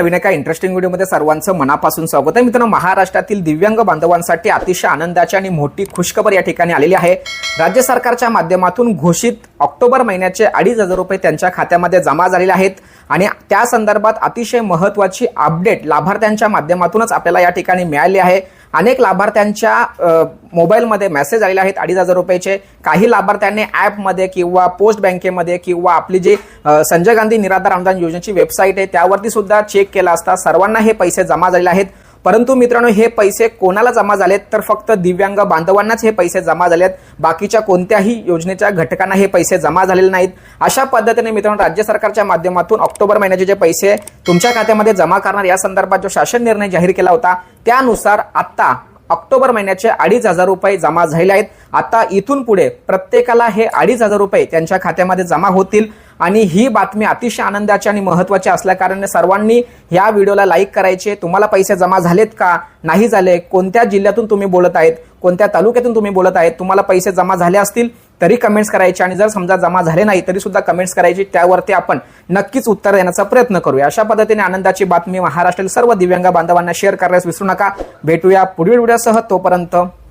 नवीन एका इंटरेस्टिंग व्हिडिओमध्ये सर्वांचं मनापासून स्वागत आहे. मित्रांनो महाराष्ट्रातील दिव्यांग बांधवांसाठी अतिशय आनंदाची आणि मोठी खुशखबर या ठिकाणी आलेली आहे. राज्य सरकारच्या माध्यमातून घोषित ऑक्टोबर महिन्याचे अडीच हजार रुपये त्यांच्या खात्यामध्ये जमा झालेले आहेत. आणि त्या संदर्भात अतिशय महत्वाची अपडेट लाभार्थ्यांच्या माध्यमातूनच आपल्याला या ठिकाणी मिळाली आहे. अनेक लाभार्थ्यांच्या मोबाईलमध्ये मेसेज आलेले आहेत अडीच हजार रुपयाचे. काही लाभार्थ्यांनी ॲपमध्ये किंवा पोस्ट बँकेमध्ये किंवा आपली जी संजय गांधी निराधार अनुदान योजनेची वेबसाईट आहे त्यावरती सुद्धा चेक केला असता सर्वांना हे पैसे जमा झालेले आहेत. परंतु मित्रांनो हे पैसे कोणाला जमा झालेत? तर फक्त दिव्यांग बांधवांनाच हे पैसे जमा झालेत. बाकीच्या कोणत्याही योजनेच्या घटकांना हे पैसे जमा झालेले नाहीत. अशा पद्धतीने मित्रांनो राज्य सरकारच्या माध्यमातून ऑक्टोबर महिन्याचे जे पैसे तुमच्या खात्यामध्ये जमा करणार या संदर्भात जो शासन निर्णय जाहीर केला होता त्यानुसार आत्ता ऑक्टोबर महिन्याचे अडीच हजार रुपये जमा झाले आहेत. आता इथून पुढे प्रत्येकाला हे अडीच हजार रुपये त्यांच्या खात्यामध्ये जमा होतील. आणि ही बातमी अतिशय आनंदाची आणि महत्वाची असल्याकारणाने सर्वांनी ह्या व्हिडिओला लाईक करायचे. तुम्हाला पैसे जमा झालेत का? नाही झाले. कोणत्या जिल्ह्यातून तुम्ही बोलत आहेत? कोणत्या तालुक्यातून तुम्ही बोलत आहेत? तुम्हाला पैसे जमा झाले असतील तरी कमेंट्स करायचे. आणि जर समजा जमा झाले नाही तरी सुद्धा कमेंट्स करायची. त्यावरती आपण नक्कीच उत्तर देण्याचा प्रयत्न करूया. अशा पद्धतीने आनंदाची बातमी महाराष्ट्रातील सर्व दिव्यांग बांधवांना शेअर करण्यास विसरू नका. भेटूया पुढील व्हिडिओसह. तोपर्यंत